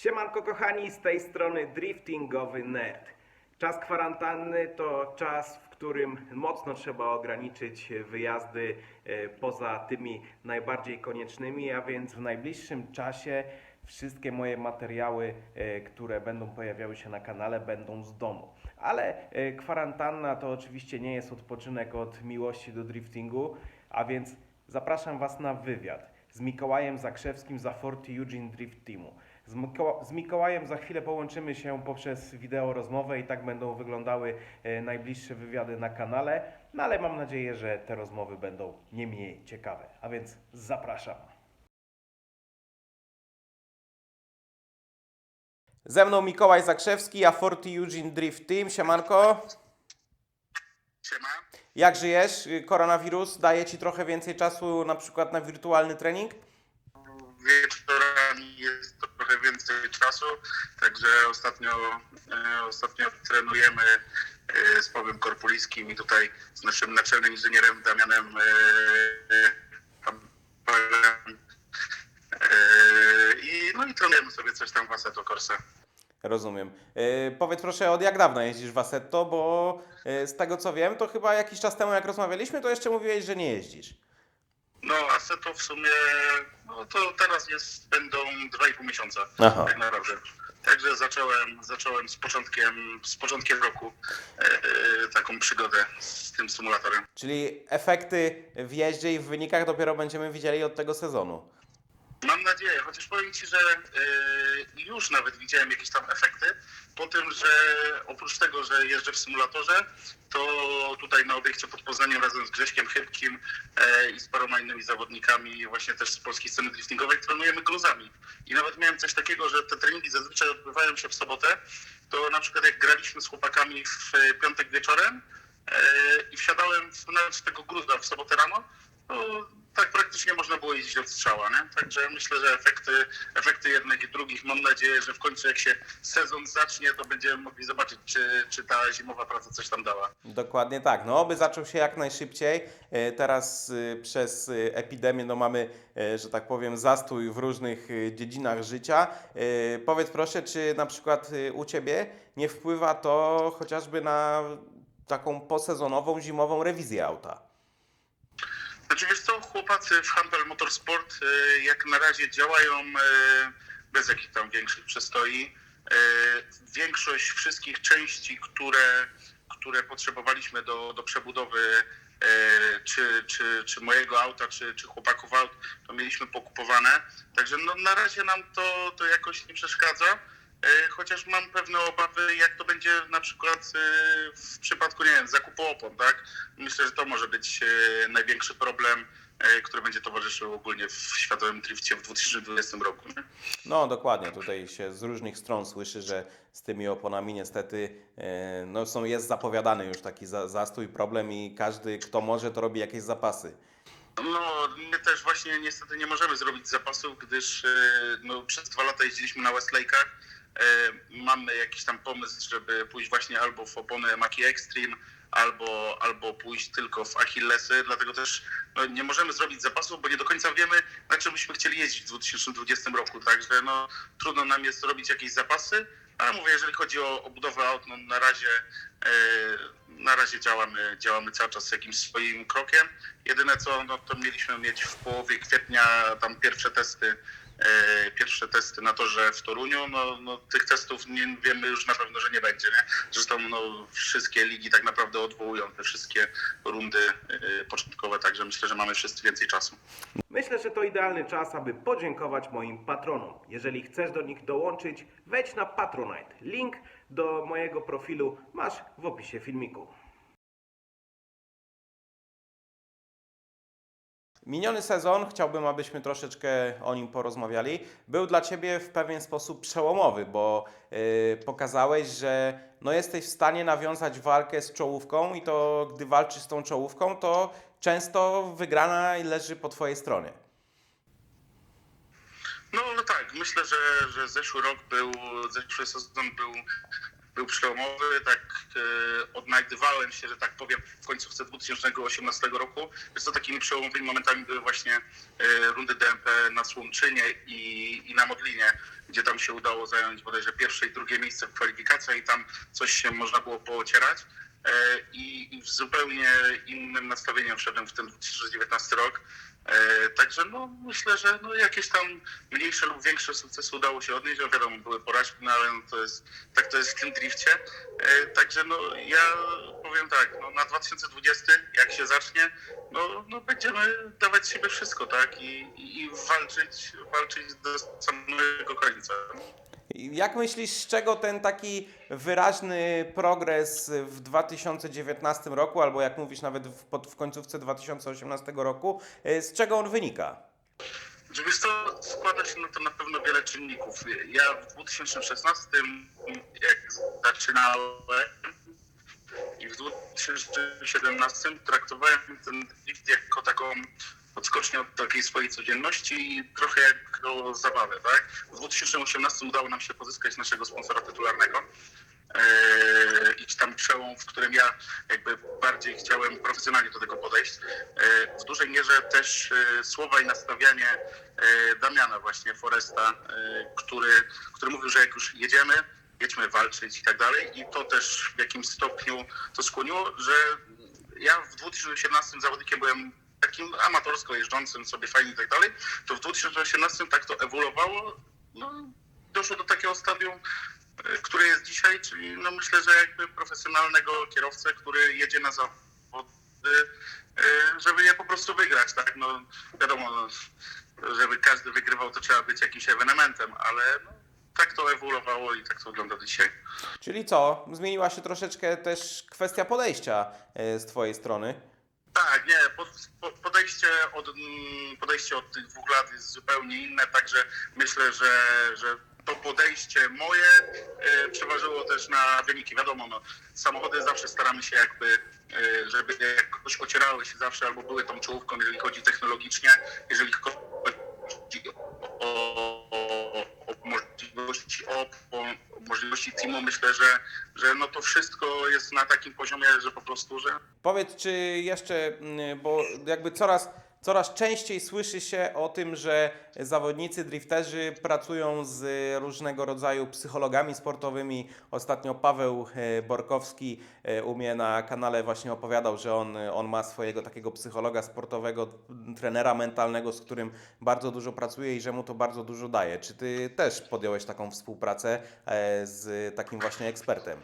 Siemanko kochani, z tej strony driftingowy nerd. Czas kwarantanny to czas, w którym mocno trzeba ograniczyć wyjazdy e, poza tymi najbardziej koniecznymi, a więc w najbliższym czasie wszystkie moje materiały, e, które będą pojawiały się na kanale, będą z domu. Ale e, kwarantanna to oczywiście nie jest odpoczynek od miłości do driftingu, a więc zapraszam Was na wywiad z Mikołajem Zakrzewskim za Forty Eugene Drift Teamu. Z, Miko- z Mikołajem za chwilę połączymy się poprzez wideo rozmowę i tak będą wyglądały e, najbliższe wywiady na kanale, no ale mam nadzieję, że te rozmowy będą nie mniej ciekawe. A więc zapraszam. Ze mną Mikołaj Zakrzewski, a Forty Eugene Drift Team. Siemanko. Siema. Jak żyjesz? Koronawirus daje Ci trochę więcej czasu na przykład na wirtualny trening? Wieczorami jest trochę więcej czasu, także ostatnio, e, ostatnio trenujemy e, z Pawłem Korpuliskim i tutaj z naszym naczelnym inżynierem Damianem e, Pampelem. I, no i trenujemy sobie coś tam w Assetto Corsa. Rozumiem. Yy, powiedz proszę, od jak dawna jeździsz w Assetto, bo yy, z tego co wiem, to chyba jakiś czas temu jak rozmawialiśmy, to jeszcze mówiłeś, że nie jeździsz. No Assetto w sumie, no to teraz jest, będą 2,5 miesiąca. Aha. tak naprawdę. Także zacząłem, zacząłem z początkiem, z początkiem roku e, taką przygodę z tym symulatorem. Czyli efekty w jeździe i w wynikach dopiero będziemy widzieli od tego sezonu. Mam nadzieję, chociaż powiem Ci, że e, już nawet widziałem jakieś tam efekty po tym, że oprócz tego, że jeżdżę w symulatorze, to tutaj na obiekcie pod Poznaniem razem z Grześkiem Chybkim e, i z paroma innymi zawodnikami właśnie też z polskiej sceny driftingowej trenujemy gruzami. I nawet miałem coś takiego, że te treningi zazwyczaj odbywają się w sobotę, to na przykład jak graliśmy z chłopakami w e, piątek wieczorem e, i wsiadałem w, nawet tego gruza w sobotę rano, to tak praktycznie można było jeździć od strzała, nie? Także myślę, że efekty, efekty jednych i drugich, mam nadzieję, że w końcu jak się sezon zacznie, to będziemy mogli zobaczyć, czy, czy ta zimowa praca coś tam dała. Dokładnie tak. No, by zaczął się jak najszybciej. E, Teraz e, przez e, epidemię no, mamy, że tak powiem, zastój w różnych dziedzinach życia. Powiedz proszę, czy na przykład u Ciebie nie wpływa to chociażby na taką posezonową, zimową rewizję auta? Znaczy wiesz chłopacy w Hampel Motorsport e, jak na razie działają e, bez jakichś tam większych przestoi. E, Większość wszystkich części, które, które potrzebowaliśmy do, do przebudowy czy, czy, czy mojego auta, czy, czy chłopaków aut, to mieliśmy pokupowane. Także no, na razie nam to, to jakoś nie przeszkadza. Chociaż mam pewne obawy, jak to będzie na przykład w przypadku, nie wiem, zakupu opon, tak? Myślę, że to może być największy problem, e, który będzie towarzyszył ogólnie w światowym drifcie w 2020 roku. Nie? No dokładnie, tutaj się z różnych stron słyszy, że z tymi oponami niestety e, no, są, jest zapowiadany już taki za, zastój, problem i każdy kto może to robi jakieś zapasy. No, my też właśnie niestety nie możemy zrobić zapasów, gdyż e, no, przez dwa lata jeździliśmy na Westlake'ach. Mamy jakiś tam pomysł, żeby pójść właśnie albo w opony Maki Extreme, albo, albo pójść tylko w Achillesy, dlatego też no, nie możemy zrobić zapasów, bo nie do końca wiemy, na czym byśmy chcieli jeździć w 2020 roku. Także no, trudno nam jest robić jakieś zapasy, ale mówię, jeżeli chodzi o, o budowę aut, no, na razie e, na razie działamy, działamy cały czas jakimś swoim krokiem. Jedyne co, no to mieliśmy mieć w połowie kwietnia tam pierwsze testy, pierwsze testy na torze w Toruniu. No, no tych testów nie, wiemy już na pewno, że nie będzie, nie? Zresztą no, wszystkie ligi tak naprawdę odwołują te wszystkie rundy e, początkowe, także myślę, że mamy wszyscy więcej czasu. Myślę, że to idealny czas, aby podziękować moim patronom. Jeżeli chcesz do nich dołączyć, wejdź na Patronite. Link do mojego profilu masz w opisie filmiku. Miniony sezon, chciałbym, abyśmy troszeczkę o nim porozmawiali, był dla Ciebie w pewien sposób przełomowy, bo yy, pokazałeś, że no, jesteś w stanie nawiązać walkę z czołówką i to gdy walczysz z tą czołówką, to często wygrana leży po Twojej stronie. No, no tak, myślę, że, że zeszły rok był, zeszły sezon był był przełomowy, tak e, odnajdywałem się, że tak powiem, w końcówce 2018 roku. Więc to takimi przełomowymi momentami były właśnie e, rundy DMP na Słomczynie i, i na Modlinie, gdzie tam się udało zająć bodajże pierwsze i drugie miejsce w kwalifikacjach i tam coś się można było poocierać. E, I, w zupełnie innym nastawieniem wszedłem w ten 2019 rok. E, Także no, myślę, że no, jakieś tam mniejsze lub większe sukcesy udało się odnieść. No wiadomo, były porażki, no, ale no, to jest, tak to jest w tym drifcie. E, Także no, ja powiem tak, no, na 2020 jak się zacznie, no, no będziemy dawać siebie wszystko, tak? I, i walczyć, walczyć do samego końca. Jak myślisz, z czego ten taki wyraźny progres w 2019 roku, albo jak mówisz nawet w, pod, w końcówce 2018 roku, y, z czego on wynika? Że wiesz co, składa się na to na pewno wiele czynników. Ja w 2016, jak zaczynałem i w 2017 traktowałem ten drift jako taką odskocznię od takiej swojej codzienności i trochę jak o zabawę, tak? W 2018 udało nam się pozyskać naszego sponsora tytularnego. Eee, i tam przełom, w którym ja jakby bardziej chciałem profesjonalnie do tego podejść. Eee, w dużej mierze też e, słowa i nastawianie e, Damiana właśnie Foresta, e, który, który mówił, że jak już jedziemy, jedźmy walczyć i tak dalej. I to też w jakimś stopniu to skłoniło, że ja w 2017 zawodnikiem byłem takim amatorsko jeżdżącym sobie fajnie i tak dalej, to w 2018 tak to ewoluowało, no, doszło do takiego stadium, e, które jest dzisiaj, czyli no myślę, że jakby profesjonalnego kierowcę, który jedzie na zawody, e, żeby je po prostu wygrać, tak, no wiadomo, no, żeby każdy wygrywał, to trzeba być jakimś ewenementem, ale no, tak to ewoluowało i tak to wygląda dzisiaj. Czyli co? Zmieniła się troszeczkę też kwestia podejścia y, z Twojej strony. Tak, nie, pod, po- podejście od, mm, podejście od tych dwóch lat jest zupełnie inne, także myślę, że, że to podejście moje e, przeważyło też na wyniki. Wiadomo, no, samochody zawsze staramy się jakby, e, żeby jakoś ocierały się zawsze albo były tą czołówką, jeżeli chodzi technologicznie, jeżeli chodzi możliwości op, o możliwości teamu, myślę, że, że no to wszystko jest na takim poziomie, że po prostu, że Powiedz, czy jeszcze, mm, bo jakby coraz, coraz częściej słyszy się o tym, że zawodnicy drifterzy pracują z różnego rodzaju psychologami sportowymi. Ostatnio Paweł e, Borkowski e, u mnie na kanale właśnie opowiadał, że on, on ma swojego takiego psychologa sportowego, trenera mentalnego, z którym bardzo dużo pracuje i że mu to bardzo dużo daje. Czy ty też podjąłeś taką współpracę e, z takim właśnie ekspertem?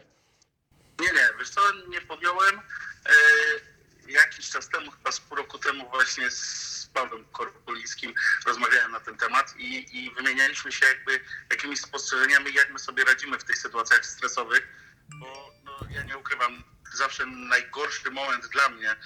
Nie, nie, wiesz co, nie podjąłem. E, jakiś czas temu, chyba z pół roku temu właśnie z Pawłem Korpulińskim rozmawiałem na ten temat i, i wymienialiśmy się jakby jakimiś spostrzeżeniami, jak my sobie radzimy w tych sytuacjach stresowych, bo no, ja nie ukrywam, zawsze najgorszy moment dla mnie e,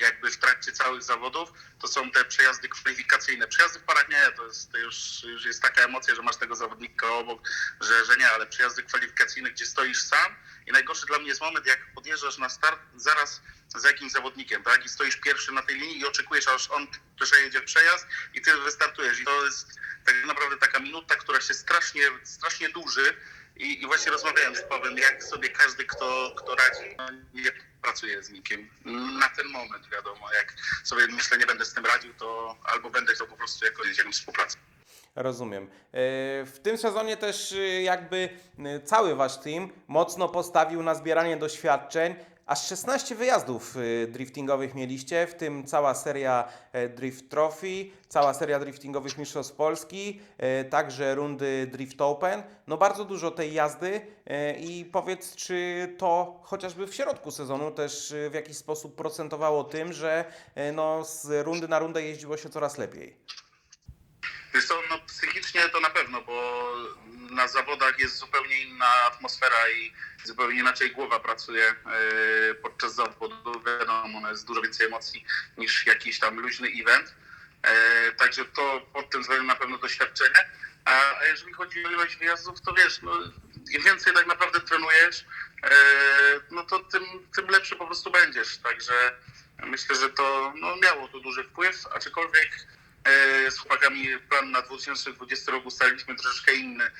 jakby w trakcie całych zawodów to są te przejazdy kwalifikacyjne. Przejazdy w parach nie, to, jest, to już, już jest taka emocja, że masz tego zawodnika obok, że, że nie, ale przejazdy kwalifikacyjne, gdzie stoisz sam i najgorszy dla mnie jest moment, jak podjeżdżasz na start zaraz za jakimś zawodnikiem, tak? I stoisz pierwszy na tej linii i oczekujesz, aż on przejedzie przejazd i ty wystartujesz. I to jest tak naprawdę taka minuta, która się strasznie, strasznie duży. I, I właśnie rozmawiałem z Pawłem, jak sobie każdy, kto, kto radzi, no, nie pracuje z nikim. Na ten moment, wiadomo, jak sobie myślę, nie będę z tym radził, to albo będę chciał po prostu jakoś jakąś współpracę. Rozumiem. E, W tym sezonie też e, jakby e, cały wasz team mocno postawił na zbieranie doświadczeń. Aż 16 wyjazdów e, driftingowych mieliście, w tym cała seria e, Drift Trophy, cała seria driftingowych Mistrzostw Polski, e, także rundy Drift Open. No bardzo dużo tej jazdy e, i powiedz, czy to chociażby w środku sezonu też e, w jakiś sposób procentowało tym, że no, z rundy na rundę jeździło się coraz lepiej? Wiesz co, no psychicznie to na pewno, bo na zawodach jest zupełnie inna atmosfera i zupełnie inaczej głowa pracuje e, podczas zawodu. Wiadomo, no jest dużo więcej emocji niż jakiś tam luźny event. E, Także to pod tym względem na pewno doświadczenie. A jeżeli chodzi o ilość wyjazdów, to wiesz, no, im więcej tak naprawdę trenujesz, e, no to tym, tym lepszy po prostu będziesz. Także myślę, że to no, miało tu duży wpływ, aczkolwiek z chłopakami plan na 2020 rok ustaliliśmy troszeczkę inny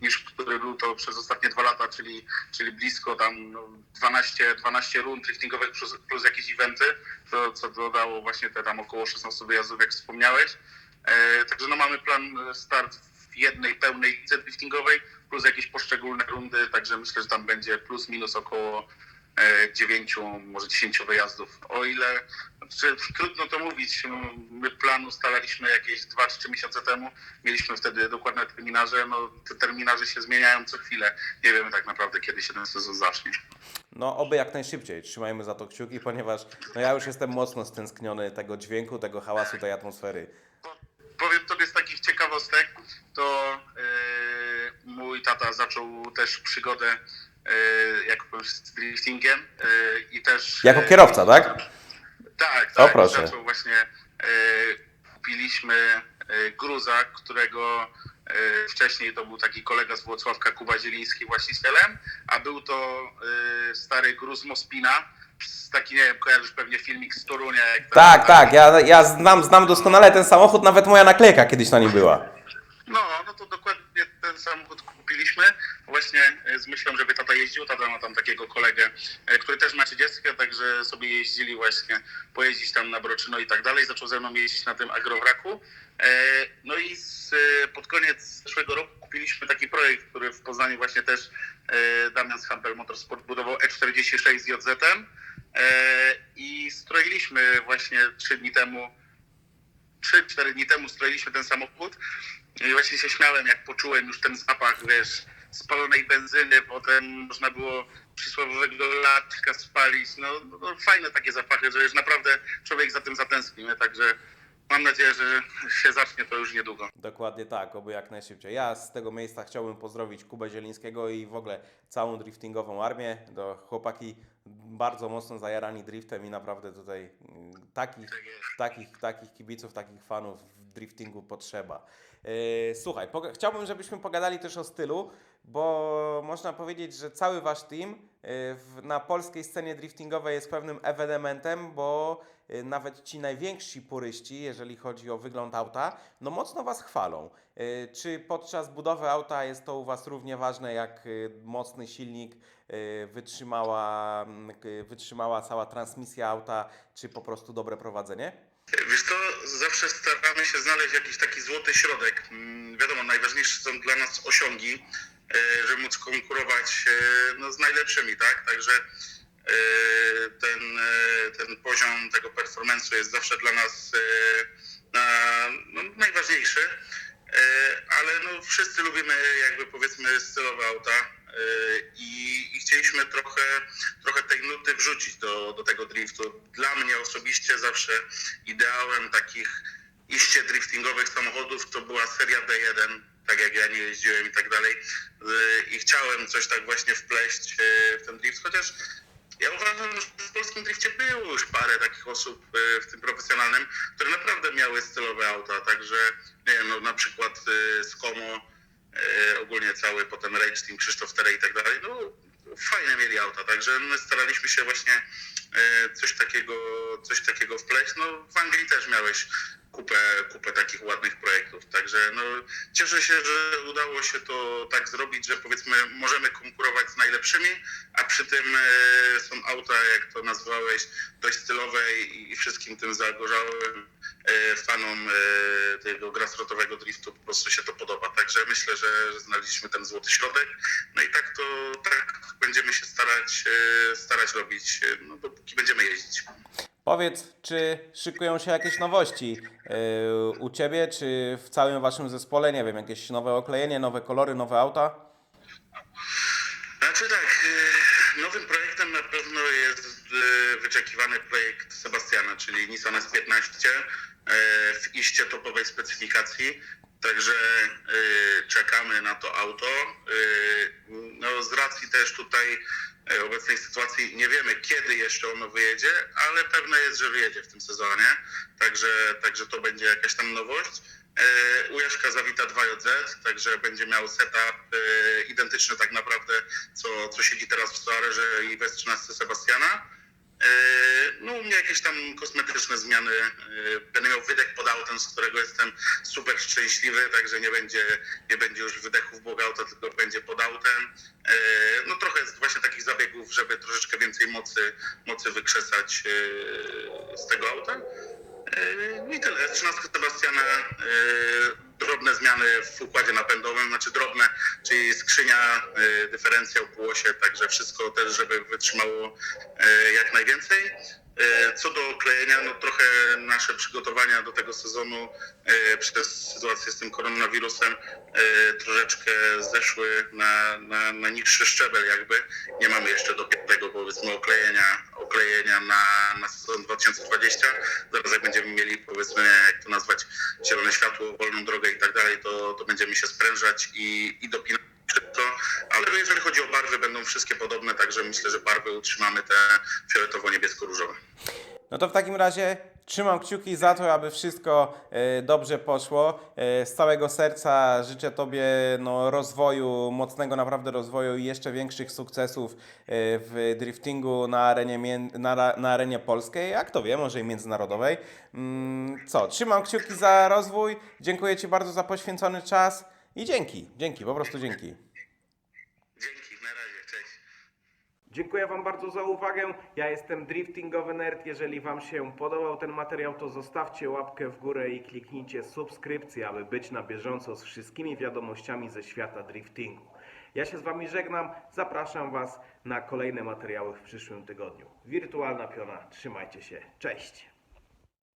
niż który był to przez ostatnie dwa lata, czyli, czyli blisko tam no, 12, 12 rund driftingowych plus, plus jakieś eventy, to, co dodało właśnie te tam około 16 wyjazdów, jak wspomniałeś. E, także no mamy plan e, start w jednej pełnej lidze driftingowej plus jakieś poszczególne rundy, także myślę, że tam będzie plus minus około e, 9, może 10 wyjazdów. O ile czy, trudno to mówić, no, my plan ustalaliśmy jakieś 2 czy 3 miesiące temu, mieliśmy wtedy dokładne terminarze, no te terminarze się zmieniają co chwilę. Nie wiemy tak naprawdę kiedy się ten sezon zacznie. No, oby jak najszybciej. Trzymajmy za to kciuki, ponieważ no, ja już jestem mocno stęskniony tego dźwięku, tego hałasu, tej atmosfery. Powiem tobie z takich ciekawostek, to e, mój tata zaczął też przygodę jako z driftingiem e, i też... Jako e, kierowca, tak? Tak, O, tak. proszę. Zaczął właśnie, e, kupiliśmy e, gruza, którego e, wcześniej to był taki kolega z Włocławka, Kuba Zieliński właścicielem, a był to e, stary gruz Mospina, z taki, nie wiem, kojarzysz pewnie filmik z Torunia. Jak tam- Tak, tak, ja, ja znam, znam doskonale ten samochód, nawet moja naklejka kiedyś na nim była. No, no to dokładnie ten samochód kupiliśmy właśnie e, z myślą, żeby tata jeździł. Tata ma tam takiego kolegę, e, który też ma 30, także sobie jeździli właśnie pojeździć tam na Broczyno i tak dalej. Zaczął ze mną jeździć na tym agrowraku. E, No i z, pod koniec zeszłego roku kupiliśmy taki projekt, który w Poznaniu właśnie też Damian z Hampel Motorsport budował E46 z JZ-em i stroiliśmy właśnie trzy dni temu 3-4 dni temu stroiliśmy ten samochód i właśnie się śmiałem, jak poczułem już ten zapach, wiesz, spalonej benzyny, potem można było przysłowiowego laczka spalić. No, no, no fajne takie zapachy, że już naprawdę człowiek za tym zatęskni, nie? także mam nadzieję, że się zacznie to już niedługo. Dokładnie tak, oby jak najszybciej. Ja z tego miejsca chciałbym pozdrowić Kubę Zielińskiego i w ogóle całą driftingową armię. Do chłopaki bardzo mocno zajarani driftem i naprawdę tutaj mm, takich, takich, takich kibiców, takich fanów w driftingu potrzeba. Yy, Słuchaj, chciałbym, żebyśmy pogadali też o stylu, bo można powiedzieć, że cały wasz team w, na polskiej scenie driftingowej jest pewnym ewenementem, bo yy, nawet ci najwięksi puryści, jeżeli chodzi o wygląd auta, no mocno was chwalą. Yy, Czy podczas budowy auta jest to u was równie ważne jak mocny silnik, wytrzymała, mm, wytrzymała cała transmisja auta, czy po prostu dobre prowadzenie? Wiesz zawsze staramy się znaleźć jakiś taki złoty środek. Mm, Wiadomo, najważniejsze są dla nas osiągi, żeby móc konkurować e, no, z najlepszymi, tak? Także e, ten, e, ten poziom tego performance'u jest zawsze dla nas e, na, no, najważniejszy. E, Ale no, wszyscy lubimy jakby powiedzmy stylowe auta e, i, i chcieliśmy trochę, trochę tej nuty wrzucić do, do tego driftu. Dla mnie osobiście zawsze ideałem takich iście driftingowych samochodów to była seria D1, tak jak ja nie jeździłem i tak dalej. Y, I chciałem coś tak właśnie wpleść y, w ten drift, chociaż ja uważam, że w polskim drifcie było już parę takich osób y, w tym profesjonalnym, które naprawdę miały stylowe auta, także nie wiem, no, na przykład Skomo, ogólnie cały potem Rage Team, Krzysztof Tere i tak dalej, no fajne mieli auta, także my staraliśmy się właśnie coś takiego, coś takiego wpleść. No w Anglii też miałeś kupę, kupę takich ładnych projektów, także no cieszę się, że udało się to tak zrobić, że powiedzmy możemy konkurować z najlepszymi, a przy tym e, są auta, jak to nazwałeś, dość stylowe i, wszystkim tym zagorzałym e, fanom e, tego grassrootowego driftu po prostu się to podoba. Także myślę, że, znaleźliśmy ten złoty środek. No i tak to tak będziemy się starać, e, starać robić, e, no, będziemy jeździć. Powiedz, czy szykują się jakieś nowości yy, u Ciebie, czy w całym Waszym zespole, nie wiem, jakieś nowe oklejenie, nowe kolory, nowe auta? Znaczy tak, e, nowym projektem na pewno jest e, wyczekiwany projekt Sebastiana, czyli Nissan S15 e, w iście topowej specyfikacji. Także czekamy na to auto. No, z racji też tutaj obecnej sytuacji nie wiemy, kiedy jeszcze ono wyjedzie, ale pewne jest, że wyjedzie w tym sezonie. Także, także to będzie jakaś tam nowość. E, U zawita 2JZ, także będzie miał setup e, identyczny tak naprawdę, co, co siedzi teraz w Suarerze i w S13 Sebastiana. E, No u mnie jakieś tam kosmetyczne zmiany. E, Będę miał wydech pod autem, z którego jestem super szczęśliwy, także nie będzie, nie będzie już wydechów Bóg auta, tylko będzie pod autem. E, No trochę jest właśnie takich zabiegów, żeby troszeczkę więcej mocy, mocy wykrzesać z tego auta. E, I tyle. 13 Sebastiana, e, drobne zmiany w układzie napędowym, znaczy drobne, czyli skrzynia, e, dyferencjał, półosie, także wszystko też, żeby wytrzymało jak najwięcej. Co do klejenia, no trochę nasze przygotowania do tego sezonu przez sytuację z tym koronawirusem troszeczkę zeszły na, na, na niższy szczebel jakby. Nie mamy jeszcze dopiętego powiedzmy oklejenia, oklejenia na, na sezon 2020. Zaraz jak będziemy mieli powiedzmy, jak to nazwać, zielone światło, wolną drogę i tak dalej, to, to będziemy się sprężać i, i dopinać wszystko. Ale jeżeli chodzi o barwy, będą wszystkie podobne, także myślę, że barwy utrzymamy te fioletowo-niebiesko-różowe. No to w takim razie trzymam kciuki za to, aby wszystko e, dobrze poszło. E, z całego serca życzę Tobie no, rozwoju, mocnego naprawdę rozwoju i jeszcze większych sukcesów e, w driftingu na arenie, na, na arenie polskiej, a kto wie, może i międzynarodowej. Mm, co, trzymam kciuki za rozwój. Dziękuję Ci bardzo za poświęcony czas i dzięki, dzięki, po prostu. Dzięki, na razie, cześć. Dziękuję Wam bardzo za uwagę. Ja jestem Driftingowy Nerd. Jeżeli Wam się podobał ten materiał, to zostawcie łapkę w górę i kliknijcie subskrypcję, aby być na bieżąco z wszystkimi wiadomościami ze świata driftingu. Ja się z Wami żegnam. Zapraszam Was na kolejne materiały w przyszłym tygodniu. Wirtualna Piona, trzymajcie się. Cześć!